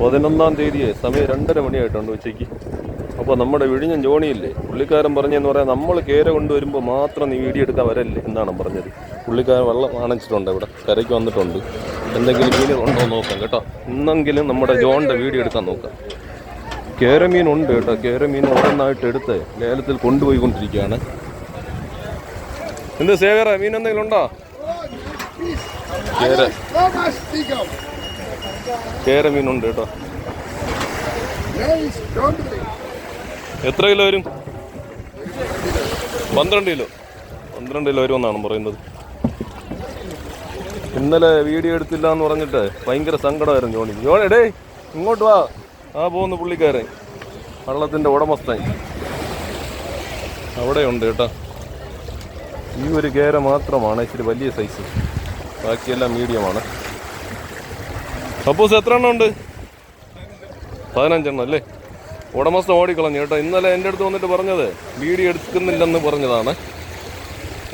പതിനൊന്നാം തീയതിയെ സമയം രണ്ടര മണിയായിട്ടുണ്ട് ഉച്ചയ്ക്ക് അപ്പോൾ നമ്മുടെ വിഴിഞ്ഞൻ ജോണിയില്ലേ പുള്ളിക്കാരൻ പറഞ്ഞെന്ന് പറയാൻ നമ്മൾ കേര കൊണ്ടുവരുമ്പോൾ മാത്രം നീ വീഡിയോ എടുക്കാൻ വരല്ലേ എന്നാണ് പറഞ്ഞത് പുള്ളിക്കാരൻ വെള്ളം ആണച്ചിട്ടുണ്ട് ഇവിടെ കരയ്ക്ക് വന്നിട്ടുണ്ട് എന്തെങ്കിലും മീൻ ഉണ്ടോ നോക്കാം കേട്ടോ ഇന്നെങ്കിലും നമ്മുടെ ജോണിന്റെ വീഡിയോ എടുക്കാൻ നോക്കാം കേരമീൻ ഉണ്ട് കേട്ടോ കേരമീൻ ഓരോന്നായിട്ട് എടുത്ത് ലേലത്തിൽ കൊണ്ടുപോയിക്കൊണ്ടിരിക്കുകയാണ് എന്ത് സേവറ മീൻ എന്തെങ്കിലും ഉണ്ടോ കേര Thomas മീനുണ്ട് കേട്ടോ. എത്ര കിലോ വരും? പന്ത്രണ്ട് കിലോ. പന്ത്രണ്ട് കിലോ വരുമെന്നാണ് പറയുന്നത്. ഇന്നലെ വീഡിയോ എടുത്തില്ല എന്ന് പറഞ്ഞിട്ട് ഭയങ്കര സങ്കടമായിരുന്നു ജോണി. ജോണി ഡേ ഇങ്ങോട്ട് വാ. ആ പോകുന്ന പുള്ളിക്കാരൻ. വള്ളത്തിന്റെ അവിടെ ഉണ്ട് കേട്ടോ. ഈ ഒരു കേര മാത്രമാണ് ഇച്ചിരി വലിയ സൈസ് ബാക്കിയെല്ലാം മീഡിയമാണ് സപ്പോസ് എത്ര എണ്ണം ഉണ്ട്? പതിനഞ്ചെണ്ണം അല്ലേ? ഉടമസ്ഥ ഓടിക്കളഞ്ഞു കേട്ടോ. ഇന്നലെ എന്റെ അടുത്ത് വന്നിട്ട് പറഞ്ഞത് വീഡിയോ എടുക്കുന്നില്ലെന്ന് പറഞ്ഞതാണ്.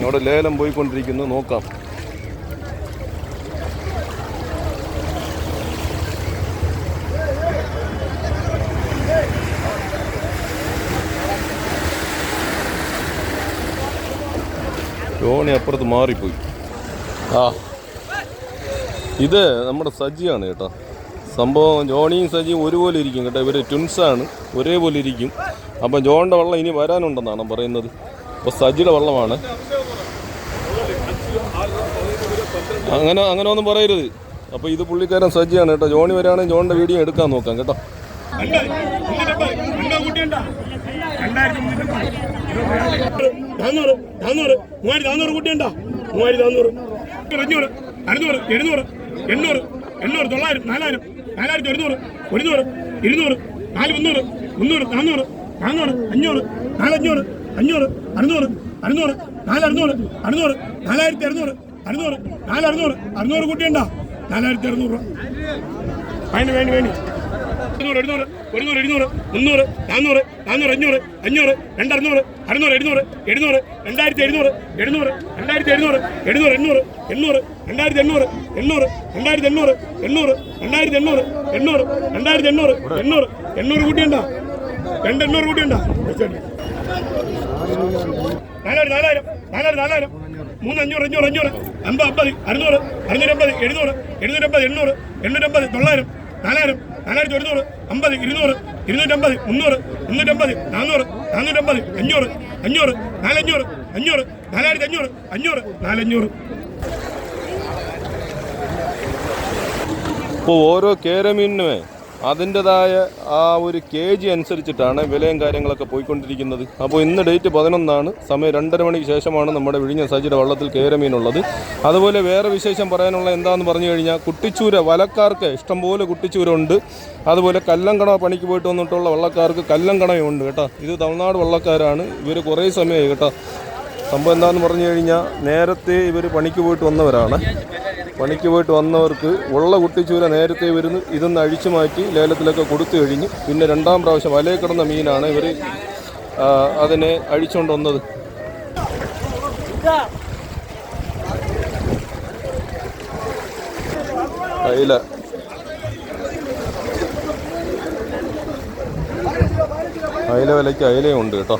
അവിടെ ലേലം പോയിക്കൊണ്ടിരിക്കുന്നു നോക്കാം. ടോണി അപ്പുറത്ത് മാറിപ്പോയി. ആ. ഇത് നമ്മുടെ സജിയാണ് കേട്ടോ സംഭവം ജോണിയും സജിയും ഒരുപോലെ ഇരിക്കും കേട്ടോ ഇവർ ട്വിൻസാണ് ഒരേപോലെ ഇരിക്കും അപ്പം ജോണിന്റെ വെള്ളം ഇനി വരാനുണ്ടെന്നാണ് പറയുന്നത് അപ്പോൾ സജിയുടെ വള്ളമാണ് അങ്ങനെ അങ്ങനെ ഒന്നും പറയരുത് അപ്പോൾ ഇത് പുള്ളിക്കാരൻ സജിയാണ് കേട്ടോ ജോണി വരാണെങ്കിൽ ജോണിന്റെ വീഡിയോ എടുക്കാൻ നോക്കാം കേട്ടോ മൂവായിരത്തി നാന്നൂറ് കുട്ടിയുണ്ടോ മൂവായിരത്തി നാന്നൂറ് അറുന്നൂറ് എഴുന്നൂറ് എണ്ണൂറ് എണ്ണൂറ് തൊള്ളായിരം നാലായിരം നാലായിരത്തി ഒരുന്നൂറ് ഒരുന്നൂറ് ഇരുന്നൂറ് നാല് മുന്നൂറ് മുന്നൂറ് നാന്നൂറ് നാന്നൂറ് അഞ്ഞൂറ് നാലഞ്ഞൂറ് അഞ്ഞൂറ് അറുന്നൂറ് അറുന്നൂറ് നാലറുന്നൂറ് അറുന്നൂറ് നാലായിരത്തി അറുന്നൂറ് അറുന്നൂറ് നാലറുന്നൂറ് അറുന്നൂറ് കൂട്ടിയുണ്ടോ നാലായിരത്തി അറുന്നൂറ് വേണ്ടി വേണ്ടി വേണ്ടി ഇരുന്നൂറ് എഴുന്നൂറ് ഒരുന്നൂറ് ഇരുന്നൂറ് മുന്നൂറ് നാന്നൂറ് നാന്നൂറ് അഞ്ഞൂറ് അഞ്ഞൂറ് രണ്ടറുന്നൂറ് അറുന്നൂറ് എഴുന്നൂറ് എഴുന്നൂറ് രണ്ടായിരത്തി എഴുന്നൂറ് എഴുന്നൂറ് രണ്ടായിരത്തി എഴുന്നൂറ് എഴുന്നൂറ് എണ്ണൂറ് എണ്ണൂറ് രണ്ടായിരത്തി എണ്ണൂറ് എണ്ണൂറ് രണ്ടായിരത്തി എണ്ണൂറ് എണ്ണൂറ് രണ്ടായിരത്തി എണ്ണൂറ് എണ്ണൂറ് രണ്ടായിരത്തി എണ്ണൂറ് എണ്ണൂറ് എണ്ണൂറ് കൂട്ടിയുണ്ടോ? രണ്ട് എണ്ണൂറ് കൂട്ടിയുണ്ടോ? നാലായിരം നാലായിരം നാലായിരം നാലായിരം മൂന്ന് അഞ്ഞൂറ് അഞ്ഞൂറ് അഞ്ഞൂറ് അമ്പത് അമ്പത് അറുന്നൂറ് അറുന്നൂറ്റമ്പത് എഴുന്നൂറ് എഴുന്നൂറ്റമ്പത് എണ്ണൂറ് എണ്ണൂറ്റമ്പത് തൊള്ളായിരം നാലായിരം നാലായിരത്തി ഒരുന്നൂറ് അമ്പത് ഇരുന്നൂറ് ഇരുന്നൂറ്റമ്പത് മുന്നൂറ് മുന്നൂറ്റമ്പത് നാന്നൂറ് നാന്നൂറ്റമ്പത് അഞ്ഞൂറ് അഞ്ഞൂറ് നാലഞ്ഞൂറ് അഞ്ഞൂറ് നാലായിരത്തി അഞ്ഞൂറ് അഞ്ഞൂറ് നാലഞ്ഞൂറ്. ഇപ്പോൾ ഓരോ കേരമീനുമേ അതിന്റെതായ ആ ഒരു കെ ജി അനുസരിച്ചിട്ടാണ് വിലയും കാര്യങ്ങളൊക്കെ പോയിക്കൊണ്ടിരിക്കുന്നത്. അപ്പോൾ ഇന്ന് ഡേറ്റ് പതിനൊന്നാണ്. സമയം രണ്ടര മണിക്ക് ശേഷമാണ് നമ്മുടെ വിഴിഞ്ഞ സജിയുടെ വള്ളത്തിൽ കേരമീനുള്ളത്. അതുപോലെ വേറെ വിശേഷം പറയാനുള്ള എന്താണെന്ന് പറഞ്ഞു കഴിഞ്ഞാൽ കുട്ടിച്ചൂര വലക്കാർക്ക് ഇഷ്ടംപോലെ കുട്ടിച്ചൂര ഉണ്ട് അതുപോലെ കല്ലങ്കണ പണിക്ക് പോയിട്ട് വന്നിട്ടുള്ള വള്ളക്കാർക്ക് കല്ലങ്കണയും ഉണ്ട് കേട്ടോ. ഇത് തമിഴ്നാട് വള്ളക്കാരാണ്. ഇവർ കുറേ സമയമായി കേട്ടോ. സംഭവം എന്താണെന്ന് പറഞ്ഞു കഴിഞ്ഞാൽ നേരത്തെ ഇവർ പണിക്ക് പോയിട്ട് വന്നവരാണ്. പണിക്ക് പോയിട്ട് വന്നവർക്ക് ഉള്ള കുട്ടിച്ചൂര നേരത്തെ വരുന്നു. ഇതൊന്ന് അഴിച്ചു മാറ്റി ലേലത്തിലൊക്കെ കൊടുത്തു കഴിഞ്ഞു. പിന്നെ രണ്ടാം പ്രാവശ്യം വലയിൽ കിടന്ന മീനാണ് ഇവർ അതിനെ അഴിച്ചുകൊണ്ട് വന്നത്. അയില അയില വിലയ്ക്ക് അയിലയും ഉണ്ട് കേട്ടോ.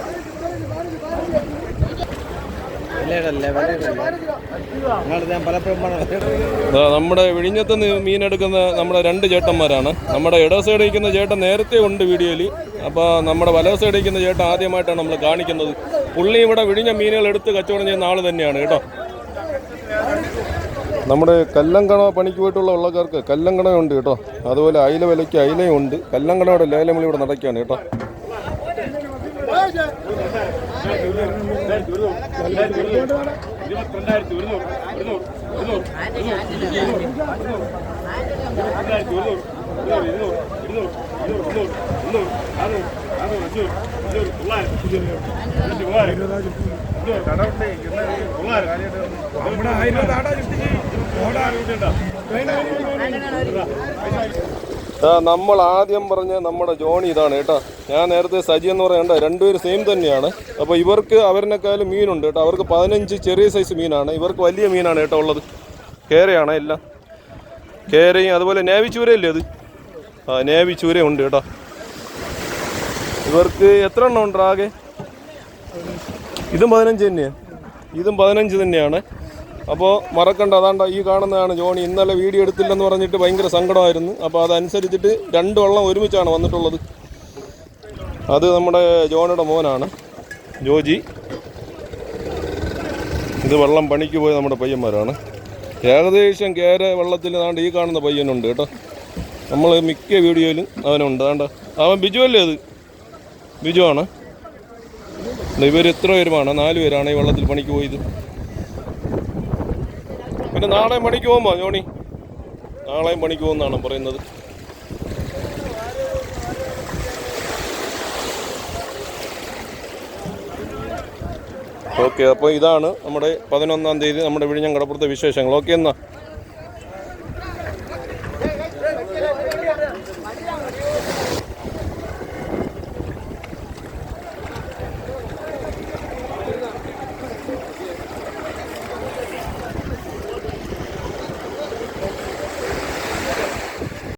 നമ്മുടെ വിഴിഞ്ഞത്ത് മീനെടുക്കുന്ന നമ്മുടെ രണ്ട് ചേട്ടന്മാരാണ്. നമ്മുടെ ഇട സൈഡ് നിൽക്കുന്ന ചേട്ടൻ നേരത്തെ ഉണ്ട് വീഡിയോയിൽ. അപ്പോൾ നമ്മുടെ വല സൈഡ് നിൽക്കുന്ന ചേട്ടൻ ആദ്യമായിട്ടാണ് നമ്മൾ കാണിക്കുന്നത്. പുള്ളി ഇവിടെ വിഴിഞ്ഞ മീനുകൾ എടുത്ത് കച്ചവടം ചെയ്യുന്ന ആൾ തന്നെയാണ് കേട്ടോ. നമ്മുടെ കല്ലങ്കണ പണിക്ക് പോയിട്ടുള്ള ഉള്ളക്കാർക്ക് കല്ലങ്കണയുണ്ട് കേട്ടോ. അതുപോലെ അയില വിലയ്ക്ക് അയിലയും ഉണ്ട് കല്ലങ്കണയുടെ ലേലം ഇവിടെ നടക്കുകയാണ് കേട്ടോ. ഇരുപത്തിരണ്ടായിരത്തി ഒരുന്നൂറ് ഇരുന്നൂറ് രണ്ടായിരത്തി ഒരുന്നൂറ് ഇരുന്നൂറ് ഇരുന്നൂറ് ഇരുന്നൂറ് ഇരുന്നൂറ് ഇരുന്നൂറ് അറുന്നൂറ് അറുന്നൂറ് അഞ്ഞൂറ് അഞ്ഞൂറ് തൊള്ളായിരം അഞ്ഞൂറ് മൂവായിരം അഞ്ഞൂറ് തൊള്ളായിരം നമ്മുടെ ആ, നമ്മൾ ആദ്യം പറഞ്ഞ നമ്മുടെ ജോണി ഇതാണ് കേട്ടോ. ഞാൻ നേരത്തെ സജി എന്ന് പറയണ്ട രണ്ടുപേരും സെയിം തന്നെയാണ്. അപ്പോൾ ഇവർക്ക് അവരിനേക്കാളും മീനുണ്ട് കേട്ടോ. അവർക്ക് പതിനഞ്ച് ചെറിയ സൈസ് മീനാണ്. ഇവർക്ക് വലിയ മീനാണ് കേട്ടോ ഉള്ളത്. കേരയാണ് എല്ലാം. കേരയും അതുപോലെ നേവി ചൂരയല്ലേ അത്? ആ നേവി ഉണ്ട് കേട്ടോ. ഇവർക്ക് എത്ര എണ്ണം ഉണ്ട് ആകെ? ഇതും പതിനഞ്ച് തന്നെയാണ് ഇതും പതിനഞ്ച് തന്നെയാണ്. അപ്പോൾ മറക്കണ്ട അതാണ്ട ഈ കാണുന്നതാണ് ജോണി. ഇന്നലെ വീഡിയോ എടുത്തില്ലെന്ന് പറഞ്ഞിട്ട് ഭയങ്കര സങ്കടമായിരുന്നു. അപ്പോൾ അതനുസരിച്ചിട്ട് രണ്ട് വള്ളം ഒരുമിച്ചാണ് വന്നിട്ടുള്ളത്. അത് നമ്മുടെ ജോണിയുടെ മോനാണ് ജോജി. ഇത് വെള്ളം പണിക്ക് പോയ നമ്മുടെ പയ്യന്മാരാണ്. ഏകദേശം കേര വെള്ളത്തിൽ ഈ കാണുന്ന പയ്യനുണ്ട് കേട്ടോ. നമ്മൾ മിക്ക വീഡിയോയിലും അവനുണ്ട്. അതാണ്ട അവൻ ബിജു അല്ലേ അത്? ബിജു ആണ്. ഇവർ എത്ര പേരുമാണ്. നാല് പേരാണ് ഈ വെള്ളത്തിൽ പണിക്ക് പോയത്. പിന്നെ നാളെ പണിക്ക് പോകുമ്പോ ജോണി? നാളെയും പണിക്ക് പോകുമെന്നാണ് പറയുന്നത്. ഓക്കെ അപ്പോൾ ഇതാണ് നമ്മുടെ പതിനൊന്നാം തീയതി നമ്മുടെ വിഴിഞ്ഞം കടപ്പുറത്തെ വിശേഷങ്ങൾ. ഓക്കെ എന്നാ.